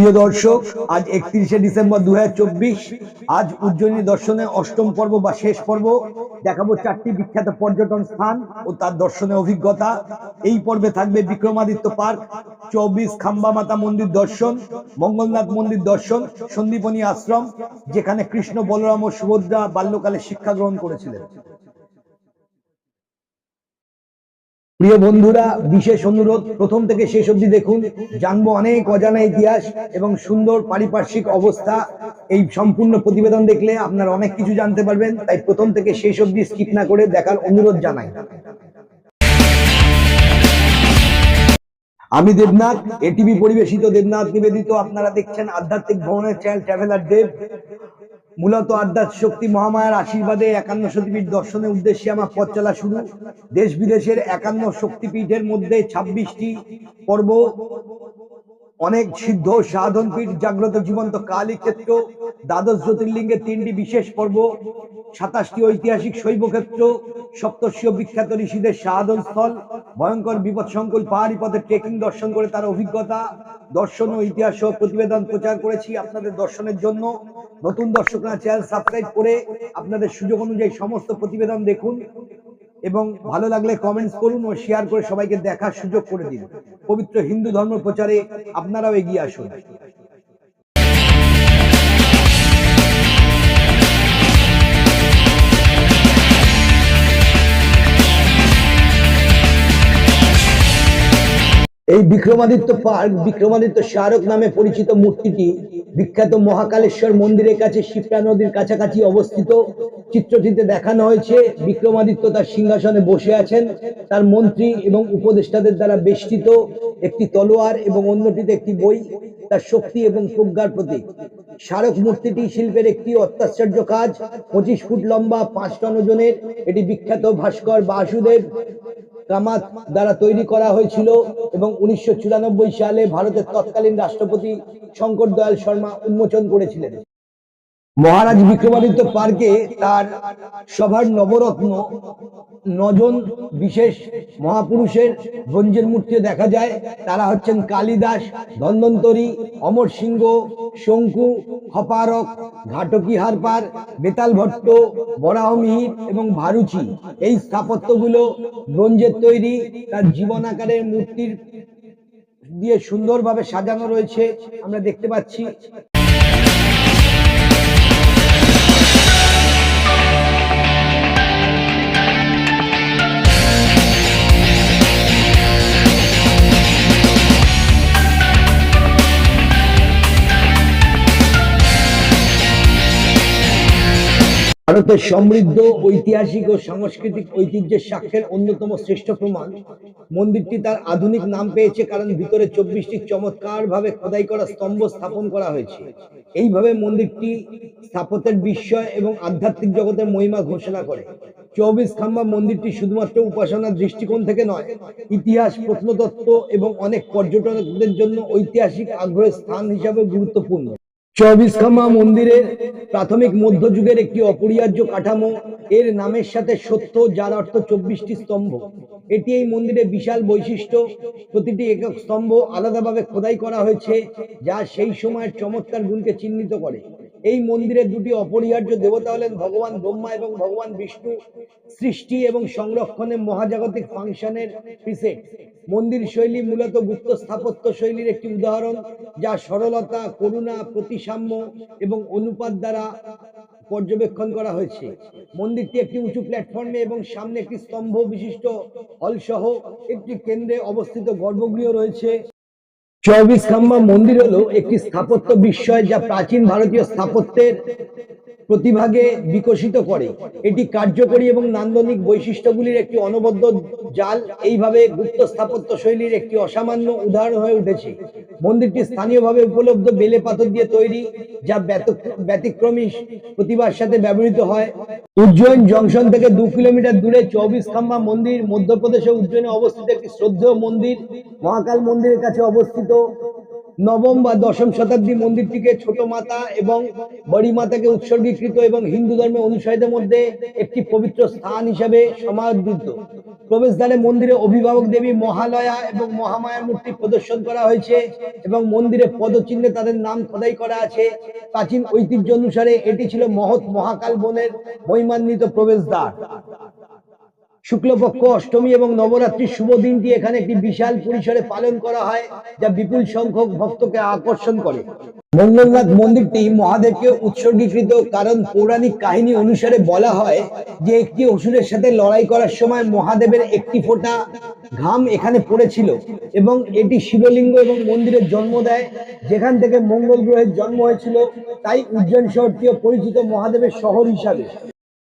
প্রিয় দর্শক, আজ একত্রিশে ডিসেম্বর দু আজ উজ্জয়িনী দর্শনে অষ্টম পর্ব বা শেষ পর্ব। দেখাবো চারটি বিখ্যাত পর্যটন স্থান ও তার দর্শনে অভিজ্ঞতা। এই পর্বে থাকবে বিক্রমাদিত্য পার্ক, চব্বিশ খাম্বা মাতা মন্দির দর্শন, মঙ্গলনাথ মন্দির দর্শন, সন্দীপনী আশ্রম, যেখানে কৃষ্ণ বলরাম ও সুভদ্রা বাল্যকালে শিক্ষা গ্রহণ করেছিলেন। প্রিয় বন্ধুরা, বিশেষ অনুরোধ, প্রথম থেকে শেষ অবধি দেখুন, জানব অনেক অজানা ইতিহাস এবং সুন্দর পারিপার্শ্বিক অবস্থা। এই সম্পূর্ণ প্রতিবেদন দেখলে আপনারা অনেক কিছু জানতে পারবেন, তাই প্রথম থেকে শেষ অবধি স্কিপ না করে দেখার অনুরোধ জানাই। আমি দেবনাথ এটিভি পরিবেশিত দেবনাথ নিবেদিত, আপনারা দেখছেন আধ্যাত্মিক ভ্রমণের চ্যানেল ট্রাভেলার দেব মূলত আধ্যাত্ম শক্তি মহামায়ার আশীর্বাদে একান্ন শক্তিপীঠ দর্শনের উদ্দেশ্যে আমার পথ চলা শুরু। দেশ বিদেশের একান্ন শক্তিপীঠের মধ্যে ছাব্বিশটি পর্ব অনেক সিদ্ধ সাধন পীঠ জাগ্রত জীবন্ত কালী ক্ষেত্র দ্বাদশ জ্যোতির্লিঙ্গের তিনটি বিশেষ পর্ব সাতাশটি ঐতিহাসিক শৈব ক্ষেত্র সপ্তর্ষীয় বিখ্যাত ঋষিদের সাধন স্থল ভয়ঙ্কর বিপদ সংকুল পাহাড়ি পথে ট্রেকিং দর্শন করে তার অভিজ্ঞতা দর্শন ও ইতিহাস প্রতিবেদন প্রচার করেছি আপনাদের দর্শনের জন্য। নতুন দর্শকরা চ্যানেল সাবস্ক্রাইব করে আপনাদের সুযোগ অনুযায়ী সমস্ত প্রতিবেদন দেখুন। এবং ভালো লাগলে কমেন্টস করুন ও শেয়ার করে সবাইকে দেখার সুযোগ করে দিন। পবিত্র হিন্দু ধর্ম প্রচারে আপনারাও এগিয়ে আসুন। এই বিক্রমাদিত্য পার্ক, বিক্রমাদিত্য স্মারক নামে পরিচিত মূর্তিটি বিখ্যাত মহাকালেশ্বর মন্দিরের কাছে শিপ্রা নদীর কাছাকাছি অবস্থিত। চিত্রটিতে দেখানো হয়েছে বিক্রমাদিত্য তার সিংহাসনে বসে আছেন, তার মন্ত্রী এবং উপদেষ্টাদের দ্বারা বেষ্টিত একটি তলোয়ার এবং অন্যটিতে একটি বই, তার শক্তি এবং প্রজ্ঞার প্রতীক। স্মারক মূর্তিটি শিল্পের একটি অত্যাশ্চর্য কাজ, পঁচিশ ফুট লম্বা, পাঁচ টন ওজনের, এটি বিখ্যাত ভাস্কর বাসুদেব কামাত দ্বারা তৈরি করা হয়েছিল এবং উনিশশো চুরানব্বই সালে ভারতের তৎকালীন রাষ্ট্রপতি শঙ্কর দয়াল শর্মা উন্মোচন করেছিলেন। মহারাজ বিক্রমাদিত্য পার্কে তার সভার নবরত্ন নজন বিশেষ মহাপুরুষের ব্রঞ্জের মূর্তি দেখা যায়। তারা হচ্ছেন কালিদাস ধন্বন্তরী অমর সিংহ, শঙ্কু খপারক ঘাটকি হারপার, বেতাল ভট্ট, বরাহমিহির এবং ভারুচি। এই স্থাপত্যগুলো ব্রোঞ্জের তৈরি। তার জীবন আকারের মূর্তির দিয়ে সুন্দরভাবে সাজানো রয়েছে। আমরা দেখতে পাচ্ছি ভারতের সমৃদ্ধ ঐতিহাসিক ও সাংস্কৃতিক ঐতিহ্যের সাক্ষ্যের অন্যতম শ্রেষ্ঠ প্রমাণ। মন্দিরটি তার আধুনিক নাম পেয়েছে কারণ ভিতরে চব্বিশটি চমৎকার ভাবে খোদাই করা স্তম্ভ স্থাপন করা হয়েছে। এইভাবে মন্দিরটি স্থাপত্যের বিস্ময় এবং আধ্যাত্মিক জগতের মহিমা ঘোষণা করে। চব্বিশ খাম্বা মন্দিরটি শুধুমাত্র উপাসনার দৃষ্টিকোণ থেকে নয়, ইতিহাস, প্রত্নতত্ত্ব এবং অনেক পর্যটকদের জন্য ঐতিহাসিক আগ্রহের স্থান হিসাবে গুরুত্বপূর্ণ। চব্বিশ খামা মন্দিরের প্রাথমিক মধ্যযুগের একটি অপরিহার্য কাঠামো। এর নামের সাথে সত্য, যার অর্থ চব্বিশটি স্তম্ভ। এটি এই মন্দিরের বিশাল বৈশিষ্ট্য। প্রতিটি একক স্তম্ভ আলাদাভাবে খোদাই করা হয়েছে, যা সেই সময়ের চমৎকার গুণকে চিহ্নিত করে। এই মন্দিরের দুটি অপরিহার্য দেবতা হলেন ভগবান ব্রহ্মা এবং ভগবান বিষ্ণু। সৃষ্টি এবং সংরক্ষণে মহাজাগতিক ফাংশনের প্রিসেট মন্দির শৈলী মূলত গুপ্ত স্থাপত্য শৈলীর একটি উদাহরণ, যা সরলতা, করুণা, প্রতিসাম্য এবং অনুপাত দ্বারা পর্যবেক্ষণ করা হয়েছে। মন্দিরটি একটি উঁচু প্ল্যাটফর্মে এবং সামনে একটি স্তম্ভ বিশিষ্ট হলসহ একটি কেন্দ্রে অবস্থিত গর্ভগৃহ রয়েছে। চব্বিশ খাম্বা মন্দির হলো একটি স্থাপত্য বিস্ময় যা প্রাচীন ভারতীয় স্থাপত্যের প্রতিভাগে বিকশিত করে। এটি কার্যকরী এবং নান্দনিক বৈশিষ্ট্যগুলির একটি অনবদ্য জাল। এইভাবে গুপ্ত স্থাপত্য শৈলীর একটি অসামান্য উদাহরণ হয়ে উঠেছে। মন্দিরটি স্থানীয়ভাবে উপলব্ধ বেলে পাথর দিয়ে তৈরি, যা ব্যতিক্রমী প্রতিভার সাথে ব্যবহৃত হয়। উজ্জয়ন জংশন থেকে দু কিলোমিটার দূরে চব্বিশ খাম্বা মন্দির মধ্যপ্রদেশে উজ্জয়নে অবস্থিত একটি শ্রদ্ধেয় মন্দির। মহাকাল মন্দিরের কাছে অবস্থিত। নবম বা দশম শতাব্দী মন্দিরটিকে ছোট মাতা এবং বড়ি মাতাকে উৎসর্গীকৃত এবং হিন্দু ধর্মের অনুসারীদের মধ্যে একটি পবিত্র স্থান হিসাবে সমাদৃত। প্রবেশদ্বারে মন্দিরে অভিভাবক দেবী মহালয়া এবং মহামায়ার মূর্তি প্রদর্শন করা হয়েছে এবং মন্দিরে পদচিহ্নে তাদের নাম খোদাই করা আছে। প্রাচীন ঐতিহ্য অনুসারে এটি ছিল মহৎ মহাকাল বনের মহিমান্বিত প্রবেশদ্বার। শুক্লপক্ষ, অষ্টমী এবং নবরাত্রির শুভ দিনটি এখানে একটি বিশাল পরিসরে পালন করা হয়, যা বিপুল সংখ্যক ভক্তকে আকর্ষণ করে। মঙ্গলনাথ মন্দিরটি মহাদেবকে উৎসর্গীকৃত কারণ পৌরাণিক কাহিনী অনুসারে বলা হয় যে একটি অসুরের সাথে লড়াই করার সময় মহাদেবের একটি ফোঁটা ঘাম এখানে পড়েছিল এবং এটি শিবলিঙ্গ এবং মন্দিরের জন্ম দেয়, যেখান থেকে মঙ্গল গ্রহের জন্ম হয়েছিল, তাই উজ্জয়ন শহরটিও পরিচিত মহাদেবের শহর হিসাবে।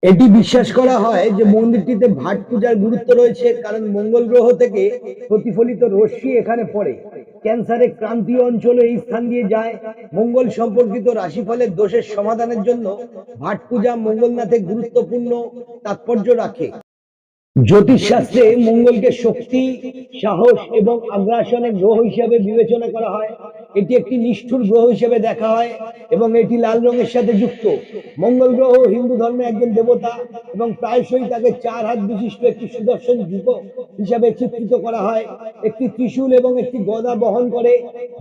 এটি বিশ্বাস করা হয় যে মন্দিরটিতে ভাট পূজার গুরুত্ব রয়েছে, কারণ মঙ্গল গ্রহ থেকে প্রতিফলিত রশ্মি এখানে পড়ে। ক্যান্সারের ক্রান্তীয় অঞ্চলে এই স্থান দিয়ে যায়। মঙ্গল সম্পর্কিত রাশিফলের দোষের সমাধানের জন্য ভাট পূজা মঙ্গলনাথে গুরুত্বপূর্ণ তাৎপর্য রাখে। জ্যোতিষশাস্ত্রে মঙ্গলকে শক্তি, সাহস এবং আগ্রাসনের গ্রহ হিসাবে বিবেচনা করা হয়। এটি একটি নিষ্ঠুর গ্রহ হিসেবে দেখা হয় এবং এটি লাল রঙের সাথে যুক্ত। মঙ্গল গ্রহ হিন্দু ধর্মে একজন দেবতা এবং প্রায়শই তাকে চার হাত বিশিষ্ট একটি সুদর্শন যুগ হিসাবে চিত্রিত করা হয়। একটি ত্রিশূল এবং একটি গদা বহন করে।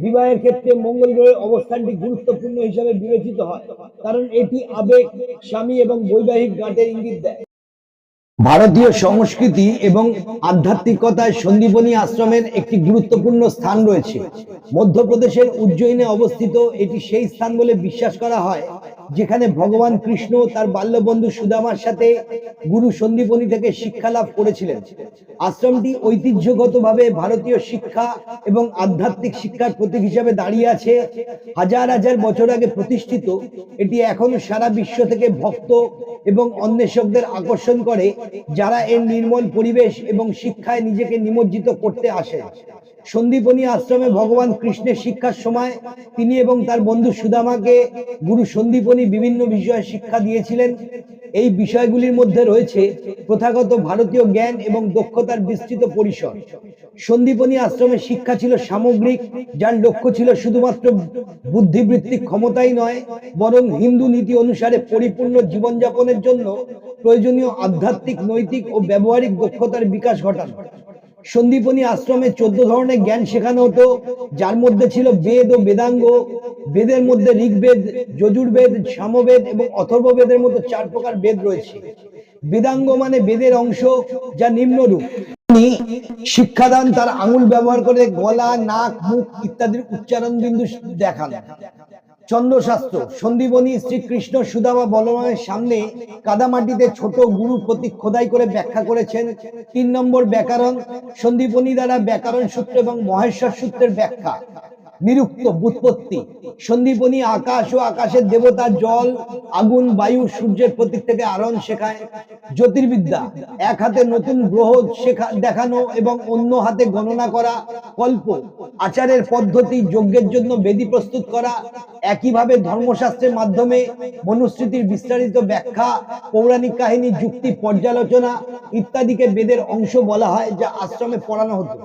বিবাহের ক্ষেত্রে মঙ্গল গ্রহের অবস্থানটি গুরুত্বপূর্ণ হিসাবে বিবেচিত হয়, কারণ এটি আবেগ, স্বামী এবং বৈবাহিক গাঁটের ইঙ্গিত দেয়। ভারতীয় সংস্কৃতি এবং আধ্যাত্মিকতায় সন্দীপনী আশ্রমের একটি গুরুত্বপূর্ণ স্থান রয়েছে। মধ্যপ্রদেশের উজ্জয়িনে অবস্থিত এটি সেই স্থান বলে বিশ্বাস করা হয়। যেখানে ভগবান কৃষ্ণ তার বাল্যবন্ধু সুদামার সাথে গুরু সন্দীপনী থেকে শিক্ষা লাভ করেছিলেন। আশ্রমটি ঐতিহ্যগতভাবে ভারতীয় শিক্ষা এবং আধ্যাত্মিক শিক্ষার প্রতীক হিসাবে দাঁড়িয়ে আছে। হাজার হাজার বছর আগে প্রতিষ্ঠিত, এটি এখনও সারা বিশ্ব থেকে ভক্ত এবং অন্বেষকদের আকর্ষণ করে, যারা এর নির্মল পরিবেশ এবং শিক্ষায় নিজেকে নিমজ্জিত করতে আসে। সন্দীপনী আশ্রমে ভগবান কৃষ্ণের শিক্ষার সময় তিনি এবং তার বন্ধু সুদামাকে গুরু সন্দীপনী বিভিন্ন বিষয়ে শিক্ষা দিয়েছিলেন। এই বিষয়গুলির মধ্যে রয়েছে প্রথাগত ভারতীয় জ্ঞান এবং দক্ষতার বিস্তৃত পরিসর। সন্দীপনী আশ্রমের শিক্ষা ছিল সামগ্রিক, যার লক্ষ্য ছিল শুধুমাত্র বুদ্ধিবৃত্তিক ক্ষমতাই নয়, বরং হিন্দু নীতি অনুসারে পরিপূর্ণ জীবনযাপনের জন্য প্রয়োজনীয় আধ্যাত্মিক, নৈতিক ও ব্যবহারিক দক্ষতার বিকাশ ঘটানো। সন্দীপনী আশ্রমে চোদ্দ ধরনের জ্ঞান শেখানো হতো, যার মধ্যে ছিল বেদ ও বেদাঙ্গ। বেদের মধ্যে ঋগ্বেদ, যজুর্বেদ, সামবেদ এবং অথর্ববেদের মতো চার প্রকার বেদ রয়েছে। বেদাঙ্গ মানে বেদের অংশ, যা নিম্নরূপ। শিক্ষাদান, তার আঙুল ব্যবহার করে গলা, নাক, মুখ ইত্যাদির উচ্চারণ বিন্দু দেখান। চন্দ্রশাস্ত্র, সন্দীবনী শ্রীকৃষ্ণ সুদামা বলরামের সামনে কাদামাটিতে ছোট গুরু প্রতীক খোদাই করে ব্যাখ্যা করেছেন। তিন নম্বর ব্যাকরণ সন্দীপনী দ্বারা ব্যাকরণ সূত্র এবং মহেশ্বর সূত্রের ব্যাখ্যা। নিরুক্ত বুৎপত্তি। সন্দীপনী আকাশ ও আকাশের দেবতা জল, আগুন, বায়ু, সূর্যের প্রতীক থেকে আরোহণ শেখায়। জ্যোতির্বিদ্যা, এক হাতে নতুন গ্রহ শেখা, দেখানো এবং অন্য হাতে গণনা করা। কল্প, আচারের পদ্ধতি, যজ্ঞের জন্য বেদি প্রস্তুত করা। একইভাবে ধর্মশাস্ত্রের মাধ্যমে মনুস্মৃতির বিস্তারিত ব্যাখ্যা, পৌরাণিক কাহিনী, যুক্তি, পর্যালোচনা ইত্যাদিকে বেদের অংশ বলা হয়, যা আশ্রমে পড়ানো হতো।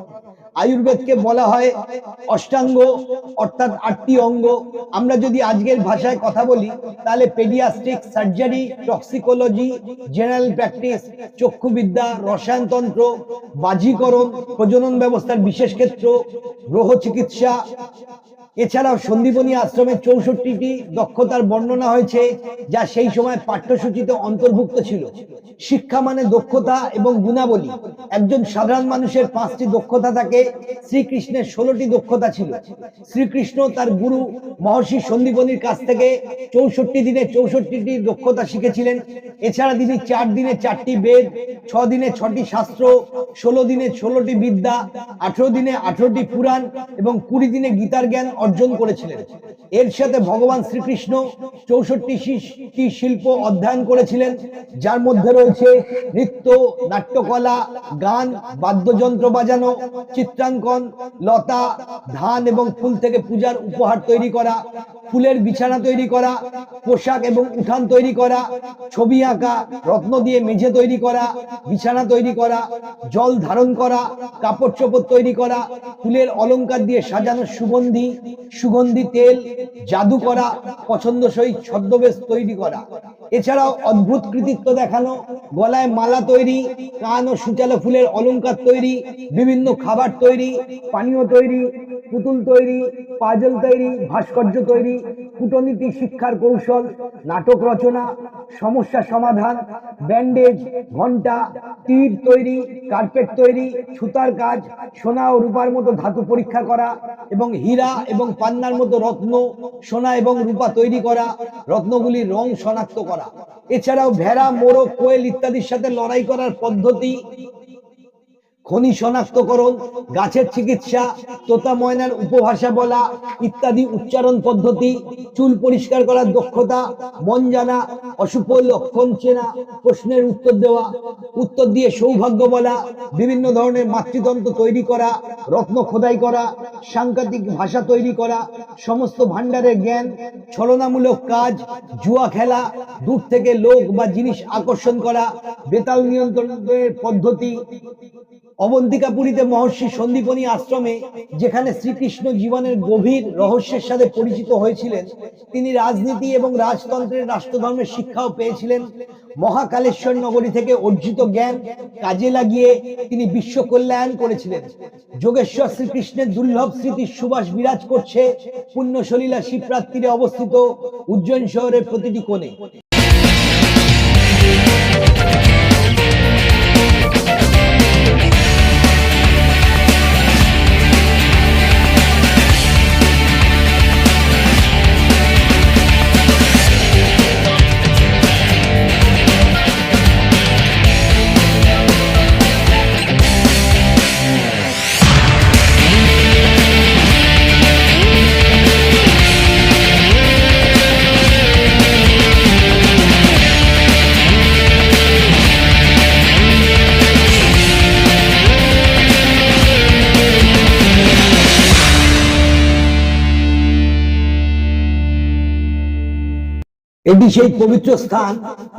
আয়ুর্বেদকে বলা হয় অষ্টাঙ্গ, অর্থাৎ আটটি অঙ্গ। আমরা যদি আজকের ভাষায় কথা বলি, তাহলে paediatric surgery toxicology general practice চক্ষুবিদ্যা, রসায়নতন্ত্র, বাজিকরণ, প্রজনন ব্যবস্থার বিশেষ ক্ষেত্র, গ্রহ চিকিৎসা এছাড়াও সন্দীপনী আশ্রমে চৌষট্টিটি দক্ষতার বর্ণনা হয়েছে, যা সেই সময় পাঠ্যসূচিতে অন্তর্ভুক্ত ছিল। শিক্ষা মানে দক্ষতা এবং গুণাবলী। একজন সাধারণ মানুষের পাঁচটি দক্ষতা থাকে, শ্রীকৃষ্ণের ষোলোটি দক্ষতা ছিল। শ্রীকৃষ্ণ তার গুরু মহর্ষি সন্দীপনীর কাছ থেকে চৌষট্টি দিনে চৌষট্টিটি দক্ষতা শিখেছিলেন। এছাড়া তিনি চার দিনে চারটি বেদ, ছ দিনে ছটি শাস্ত্র, ষোলো দিনে ষোলোটি বিদ্যা, আঠেরো দিনে আঠেরোটি পুরাণ এবং কুড়ি দিনে গীতার জ্ঞান অর্জন করেছিলেন। এর সাথে ভগবান শ্রীকৃষ্ণ চৌষট্টি শিল্প অধ্যয়ন করেছিলেন, যার মধ্যে রয়েছে নৃত্য, নাট্যকলা, গান, বাদ্যযন্ত্র বাজানো, চিত্রাঙ্কন, লতা, ধান এবং ফুল থেকে পূজার উপহার তৈরি করা, ফুলের বিছানা তৈরি করা, পোশাক এবং উঠান তৈরি করা, ছবি আঁকা, রত্ন দিয়ে মেঝে তৈরি করা, বিছানা তৈরি করা, জল ধারণ করা, কাপড় চোপড় তৈরি করা, ফুলের অলংকার দিয়ে সাজানো সুগন্ধি সুগন্ধি তেল, জাদু করা, পছন্দসই ছদ্মবেশ তৈরি করা। এছাড়াও অদ্ভুত কৃতিত্ব দেখানো, গলায় মালা তৈরি, কান ও সুচালো ফুলের অলংকার তৈরি, বিভিন্ন খাবার তৈরি, পানীয় তৈরি পুতুল তৈরি, পাজল তৈরি, ভাস্কর্য তৈরি, কূটনীতি, শিক্ষার কৌশল, নাটক রচনা, সমস্যা সমাধান, ব্যান্ডেজ ঘণ্টা তীর তৈরি, কার্পেট তৈরি ছুতার কাজ, সোনা ও রূপার মতো ধাতু পরীক্ষা করা এবং হীরা এবং পান্নার মতো রত্ন, সোনা এবং রূপা তৈরি করা, রত্নগুলির রং শনাক্ত করা। এছাড়াও ভেড়া, মোরগ, কোয়েল ইত্যাদির সাথে লড়াই করার পদ্ধতি খনি শনাক্তকরণ গাছের চিকিৎসা, তোতা ময়নার উপভাষা বলা, ইত্যাদি উচ্চারণ পদ্ধতি, চুল পরিষ্কার করার দক্ষতা, মন জানা অশুভ লক্ষণ চেনা, প্রশ্নের উত্তর দেওয়া, উত্তর দিয়ে সৌভাগ্য বলা, বিভিন্ন ধরনের মাতৃতন্ত্র তৈরি করা, রত্ন খোদাই করা, সাংঘাতিক ভাষা তৈরি করা, সমস্ত ভান্ডারের জ্ঞান, ছলনামূলক কাজ, জুয়া খেলা, দূর থেকে লোক বা জিনিস আকর্ষণ করা, বেতাল নিয়ন্ত্রণের পদ্ধতি। অবন্তিকাপুরীতে মহর্ষি সন্দীপনী আশ্রমে, যেখানে শ্রীকৃষ্ণ জীবনের গভীর রহস্যের সাথে পরিচিত হয়েছিলেন, তিনি রাজনীতি এবং রাজতন্ত্রের রাষ্ট্রধর্মের শিক্ষাও পেয়েছিলেন। মহাকালেশ্বর নগরী থেকে অর্জিত জ্ঞান কাজে লাগিয়ে তিনি বিশ্ব কল্যাণ করেছিলেন। যোগেশ্বর শ্রীকৃষ্ণের দুর্লভ স্মৃতির সুবাস বিরাজ করছে পুণ্যসলীলা শিবরাত্রিরে অবস্থিত উজ্জয়ন শহরের প্রতিটি কোণে। এটি সেই পবিত্র স্থান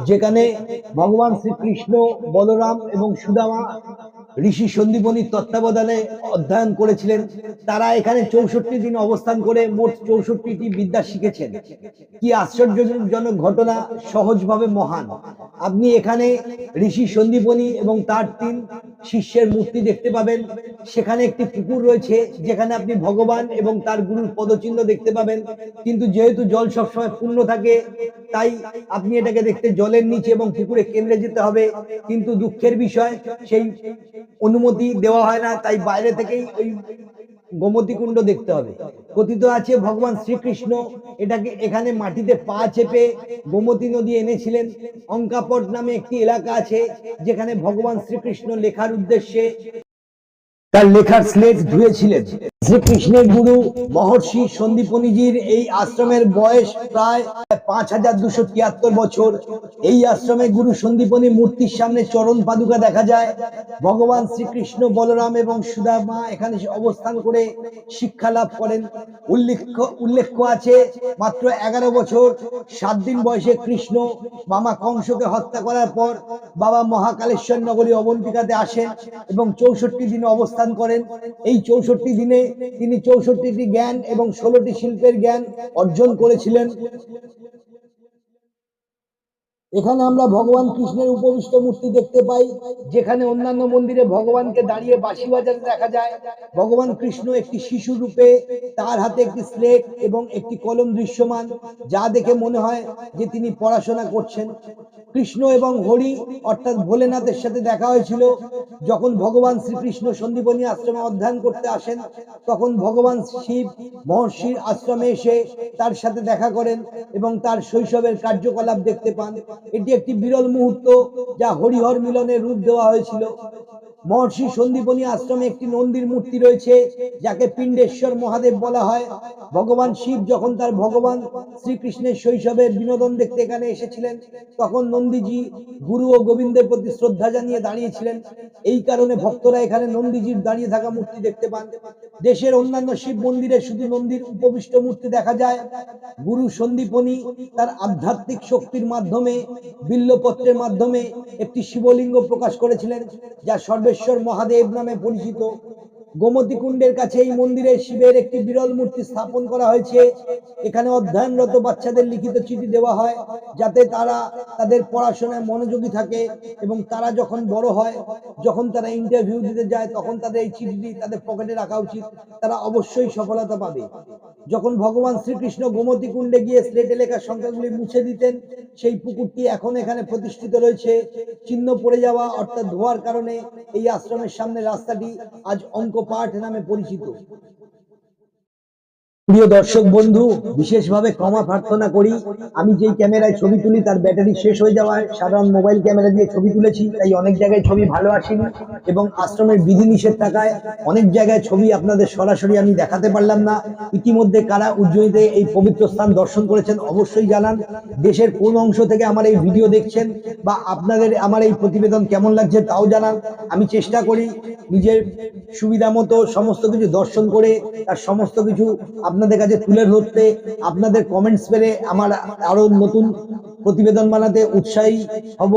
যেখানে ভগবান শ্রীকৃষ্ণ বলরাম এবং সুদামা ঋষি সন্দীপনীর তত্ত্বাবধানে অধ্যয়ন করেছিলেন। তারা এখানে চৌষট্টি দিন অবস্থান করে মোট চৌষট্টিটি বিদ্যা শিখেছেন। কি আশ্চর্যজনক ঘটনা, সহজভাবে মহান। আপনি এখানে ঋষি সন্দীপনী এবং তার তিন শিষ্যের মূর্তি দেখতে পাবেন। সেখানে একটি পুকুর রয়েছে, যেখানে আপনি ভগবান এবং তার গুরুর পদচিহ্ন দেখতে পাবেন। কিন্তু যেহেতু জল সবসময় পূর্ণ থাকে, তাই আপনি এটাকে দেখতে জলের নিচে এবং পুকুরে কেন্দ্রে যেতে হবে। কিন্তু দুঃখের বিষয়, সেই অনুমতি দেওয়া হয় না, তাই বাইরে থেকেই ওই গোমতী কুণ্ড দেখতে হবে। কথিত আছে, ভগবান শ্রীকৃষ্ণ এটাকে এখানে মাটিতে পা চেপে গোমতী নদী এনেছিলেন। অঙ্কাপট নামে একটি এলাকা আছে, যেখানে ভগবান শ্রীকৃষ্ণ লেখার উদ্দেশ্যে তার লেখার স্লেট ধুয়েছিলেন। শ্রীকৃষ্ণের গুরু মহর্ষি সন্দীপনীজির এই আশ্রমের বয়স প্রায় পাঁচ হাজার দুশো তিয়াত্তর বছর। এই আশ্রমে গুরু সন্দীপনী মূর্তির সামনে চরণ পাদুকা দেখা যায়। ভগবান শ্রীকৃষ্ণ, বলরাম এবং সুদামা এখানে অবস্থান করে শিক্ষা লাভ করেন। উল্লেখ্য উল্লেখ্য আছে, মাত্র এগারো বছর, সাত দিন বয়সে কৃষ্ণ মামা কংসকে হত্যা করার পর বাবা মহাকালেশ্বর নগরী অবন্তিকাতে আসেন এবং চৌষট্টি দিনে অবস্থান করেন। এই চৌষট্টি দিনে তিনি চৌষট্টিটি জ্ঞান এবং ষোলোটি শিল্পের জ্ঞান অর্জন করেছিলেন। এখানে আমরা ভগবান কৃষ্ণের উপবিষ্ট মূর্তি দেখতে পাই, যেখানে অন্যান্য মন্দিরে ভগবানকে দাঁড়িয়ে বাঁশি বাজাতে দেখা যায়। ভগবান কৃষ্ণ একটি শিশু রূপে, তার হাতে একটি স্লেট এবং একটি কলম দৃশ্যমান, যা দেখে মনে হয় যে তিনি পড়াশোনা করছেন। কৃষ্ণ এবং হরি, অর্থাৎ ভোলেনাথের সাথে দেখা হয়েছিল। যখন ভগবান শ্রীকৃষ্ণ সন্দীপনী আশ্রমে অধ্যয়ন করতে আসেন, তখন ভগবান শিব মহর্ষির আশ্রমে এসে তার সাথে দেখা করেন এবং তার শৈশবের কার্যকলাপ দেখতে পান। এটি একটি বিরল মুহূর্ত যা হরিহর মিলনের রূপ দেওয়া হয়েছিল। মহর্ষি সন্দীপনী আশ্রমে একটি নন্দীর মূর্তি রয়েছে, যাকে পিণ্ডেশ্বর মহাদেব বলা হয়। ভগবান শিব যখন তার ভগবান শ্রীকৃষ্ণের শৈশবের বিনোদন দেখতে এখানে এসেছিলেন, তখন নন্দীজি গুরু ও গোবিন্দের প্রতি শ্রদ্ধা জানিয়ে দাঁড়িয়েছিলেন। এই কারণে ভক্তরা এখানে নন্দীজির দাঁড়িয়ে থাকা মূর্তি দেখতে পান। দেশের অন্যান্য শিব মন্দিরে শুধু নন্দীর উপবিষ্ট মূর্তি দেখা যায়। গুরু সন্দীপনী তার আধ্যাত্মিক শক্তির মাধ্যমে, বিল্লপত্রের মাধ্যমে একটি শিবলিঙ্গ প্রকাশ করেছিলেন, যা সর্বেশ্বর মহাদেব নামে পরিচিত। গোমতী কুণ্ডের কাছে এই মন্দিরে শিবের একটি বিরল মূর্তি স্থাপন করা হয়েছে। এখানে অধ্যয়নরত বাচ্চাদের লিখিত চিঠি দেওয়া হয়, যাতে তারা তাদের পড়াশোনায় মনোযোগী থাকে এবং তারা যখন বড় হয়, যখন তারা ইন্টারভিউ দিতে যায়, তখন তাদের এই চিঠিটি তাদের পকেটে রাখা উচিত। তারা অবশ্যই সফলতা পাবে। যখন ভগবান শ্রীকৃষ্ণ গোমতী কুণ্ডে গিয়ে স্লেটে লেখা সংখ্যাগুলি মুছে দিতেন, সেই পুকুরটি এখন এখানে প্রতিষ্ঠিত রয়েছে। চিহ্ন পড়ে যাওয়া, অর্থাৎ ধোয়ার কারণে এই আশ্রমের সামনে রাস্তাটি আজ অঙ্ক পাঠ নামে পরিচিত। প্রিয় দর্শক বন্ধু, বিশেষভাবে ক্ষমা প্রার্থনা করি। আমি যেই ক্যামেরায় ছবি তুলি, তার ব্যাটারি শেষ হয়ে যাওয়ায় সাধারণ মোবাইল ক্যামেরা দিয়ে ছবি তুলেছি, তাই অনেক জায়গায় ছবি ভালো আসেনি এবং আশ্রমের বিধিনিষেধ থাকায় অনেক জায়গায় ছবি আপনাদের সরাসরি আমি দেখাতে পারলাম না। ইতিমধ্যে কারা উজ্জয়িতে এই পবিত্র স্থান দর্শন করেছেন অবশ্যই জানান। দেশের কোন অংশ থেকে আমার এই ভিডিও দেখছেন বা আপনাদের আমার এই প্রতিবেদন কেমন লাগছে তাও জানান। আমি চেষ্টা করি নিজের সুবিধা মতো সমস্ত কিছু দর্শন করে, তার সমস্ত কিছু আপনাদের কাছে তুলে ধরতে, আপনাদের কমেন্টস পেলে আমার আরও নতুন প্রতিবেদন বানাতে উৎসাহী হব।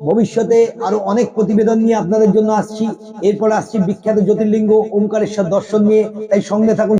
ভবিষ্যতে আরও অনেক প্রতিবেদন নিয়ে আপনাদের জন্য আসছি। এরপর আসছি বিখ্যাত জ্যোতির্লিঙ্গ ওমকারেশ্বর দর্শন নিয়ে। তাই সঙ্গে থাকুন।